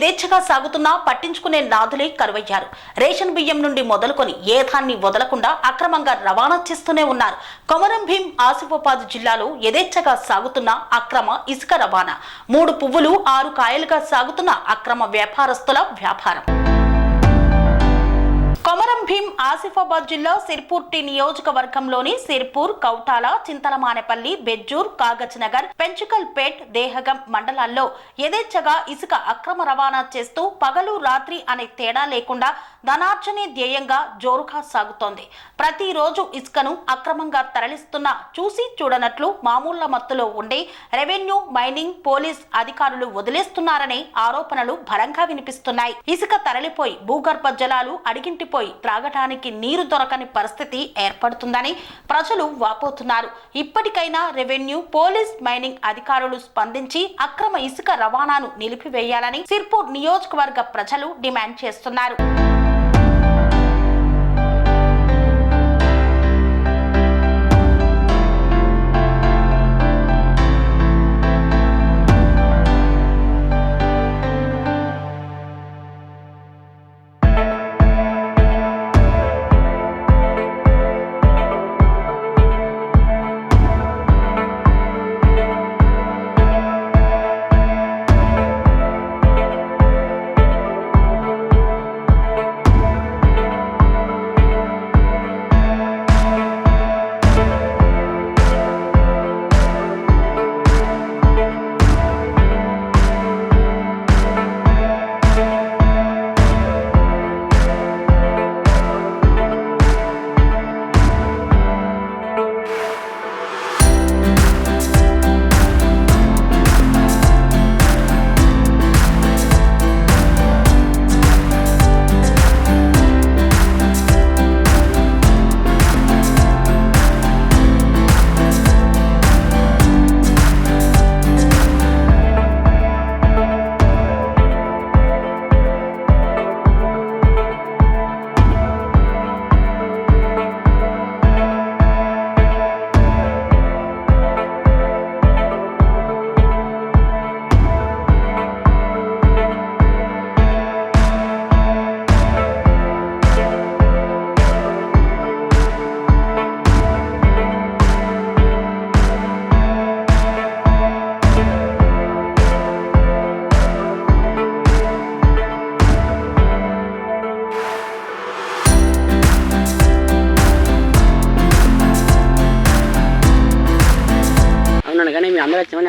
యథేచ్ఛగా సాగుతున్నా పట్టించుకునే నాదులే కరువయ్యారు. రేషన్ బియ్యం నుండి మొదలుకొని ఏధాన్ని వదలకుండా అక్రమంగా రవాణా చేస్తూనే ఉన్నారు. కొమరం భీం ఆసిఫాబాద్ జిల్లాలో యథేచ్ఛగా సాగుతున్న అక్రమ ఇసుక రవాణా. మూడు పువ్వులు ఆరు కాయలుగా సాగుతున్న అక్రమ వ్యాపారస్తుల వ్యాపారం. ఆసిఫాబాద్ జిల్లా సిర్పూర్ టీ నియోజకవర్గంలోని సిర్పూర్ కౌటాల చింతలమానేపల్లి బెజ్జూర్ కాగజ్ నగర్ పెంచుకల్పేట్ దేహగం మండలాల్లో యథేచ్ఛగా ఇసుక అక్రమ రవాణా చేస్తూ పగలు రాత్రి అనే తేడా లేకుండా ధనార్జనే ధ్యేయంగా జోరుగా సాగుతోంది. ప్రతిరోజు ఇసుకను అక్రమంగా తరలిస్తున్న చూసి చూడనట్లు మామూళ్ళ మత్తులో ఉండే రెవెన్యూ మైనింగ్ పోలీస్ అధికారులు వదిలేస్తున్నారనే ఆరోపణలు బలంగా వినిపిస్తున్నాయి. ఇసుక తరలిపోయి భూగర్భ జలాలు అడిగింటిపోయి త్రాగటానికి నీరు దొరకని పరిస్థితి ఏర్పడుతుందని ప్రజలు వాపోతున్నారు. ఇప్పటికైనా రెవెన్యూ పోలీస్ మైనింగ్ అధికారులు స్పందించి అక్రమ ఇసుక రవాణాను నిలిపివేయాలని సిర్పూర్ నియోజకవర్గ ప్రజలు డిమాండ్ చేస్తున్నారు.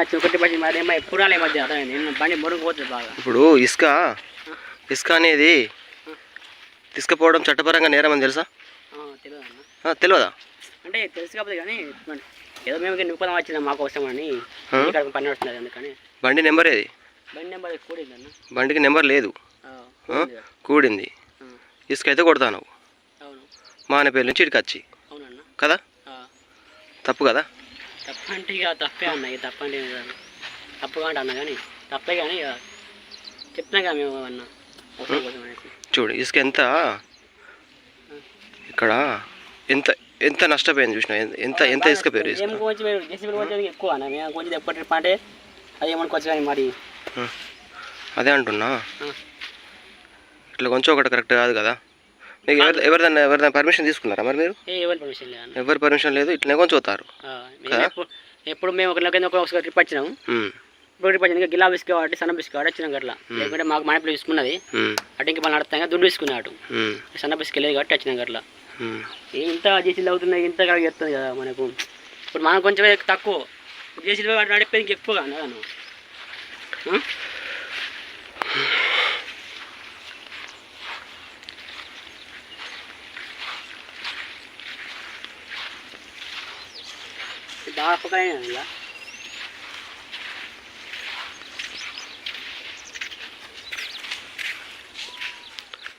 మీ అందరూ వచ్చి వచ్చి ఒకటి పట్టి మరి ఏమో ఎప్పుడు రాలే ఈ మధ్య అదే నేను బండి మురుగుపోతుంది బాగా. ఇప్పుడు ఇసుక ఇసుక అనేది తీసుకుపోవడం చట్టపరంగా నేరం అని తెలుసా? తెలియదు? అంటే తెలుసు కాకపోతే కానీ ఏదో మేము నిప్పుదాం వచ్చింది మాకు అవసరం అని? ఇక్కడ పని వస్తున్నది అందుకని బండి నెంబర్ ఏది? బండి నెంబర్ కూడింది అన్న బండికి నెంబర్ లేదు? కూడింది. ఇసుక అయితే కొడతాను మానపల్లి నుంచి ఇక్కడికి వచ్చి. కదా? తప్పు కదా? తప్పు అంటే ఇక తప్పే అన్న ఇక తప్పు అంటే ఏం కాదు. తప్పుగా అంటే అన్న కానీ తప్పే కానీ ఇక చెప్తున్నాం కదా మేము అన్న చూడు ఇసుక ఎంత? ఇక్కడ ఎంత ఎంత నష్టపోయింది చూసిన? ఎంత ఎంత ఇసుక పేరు ఎక్కువ అన్న మేము కొంచెం ఎప్పటి అంటే అది ఏమనుకోవచ్చు కానీ మరి. అదే అంటున్నా. ఇట్లా కొంచెం ఒకటి కరెక్ట్ కాదు కదా? మీకు ఎవరి ఎవరిదన్నా ఎవరిదైనా పర్మిషన్ తీసుకున్నారా మరి మీరు? ఎవరి పర్మిషన్ లేదు ఎవరి పర్మిషన్ లేదు ఇట్లనే కొంచెం మేము ఎప్పుడు మేము ఒకరిలోకి ఒక ఒకసారి ట్రిప్ వచ్చినాం. ఉమ్, ఇప్పుడు ట్రిప్ వచ్చింది గిల్లా బిస్కి కాబట్టి సన్న బిస్కి కాబట్టి వచ్చినాం అట్లా లేకుంటే మాకు మనపిల్ల తీసుకున్నది ఉమ్, అటు ఇంక మళ్ళీ నడుస్తాం దుడ్డు తీసుకున్నాడు సన్న బిస్కి లేదు కాబట్టి వచ్చినాం అట్లా. ఇంత జేసీలు అవుతున్నాయి ఇంత చెప్తుంది కదా మనకు. ఇప్పుడు మనం కొంచెం తక్కువ. జేసీలు నడిపేది ఇంక ఎక్కువ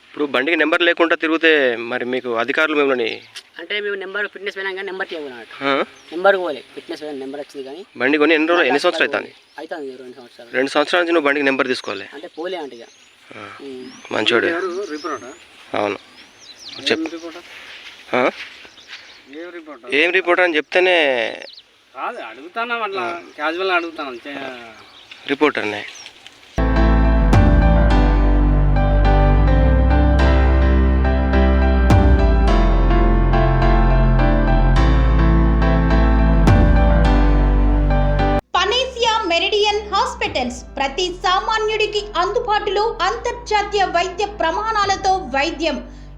ఇప్పుడు బండికి నెంబర్ లేకుండా తిరిగితే మరి మీకు అధికారులు మిమ్మల్ని అంటే మేము నెంబర్ ఫిట్నెస్ పోయినా కానీ నెంబర్ ఆ? నెంబర్ పోలే ఫిట్నెస్ పోయిన నెంబర్ వచ్చింది కానీ. బండి కొని ఎన్ని రోజులు ఎన్ని సంవత్సరాలు అవుతుంది అవుతుంది రెండు సంవత్సరాలు. రెండు సంవత్సరాల నుంచి నువ్వు బండికి నెంబర్ తీసుకోవాలి. అంటే పోలే అంటే ఇక. మంచోడు. అవును. చెప్పు ఏం రిపోర్ట్ అని చెప్తేనే కాదు అడుగుతాను అట్లా క్యాజువల్ అడుగుతాను? రిపోర్టర్నే. మెరిడియన్ హాస్పిటల్స్ ప్రతి సామాన్యుడికి అందుబాటులో అంతర్జాతీయ వైద్య ప్రమాణాలతో వైద్యం.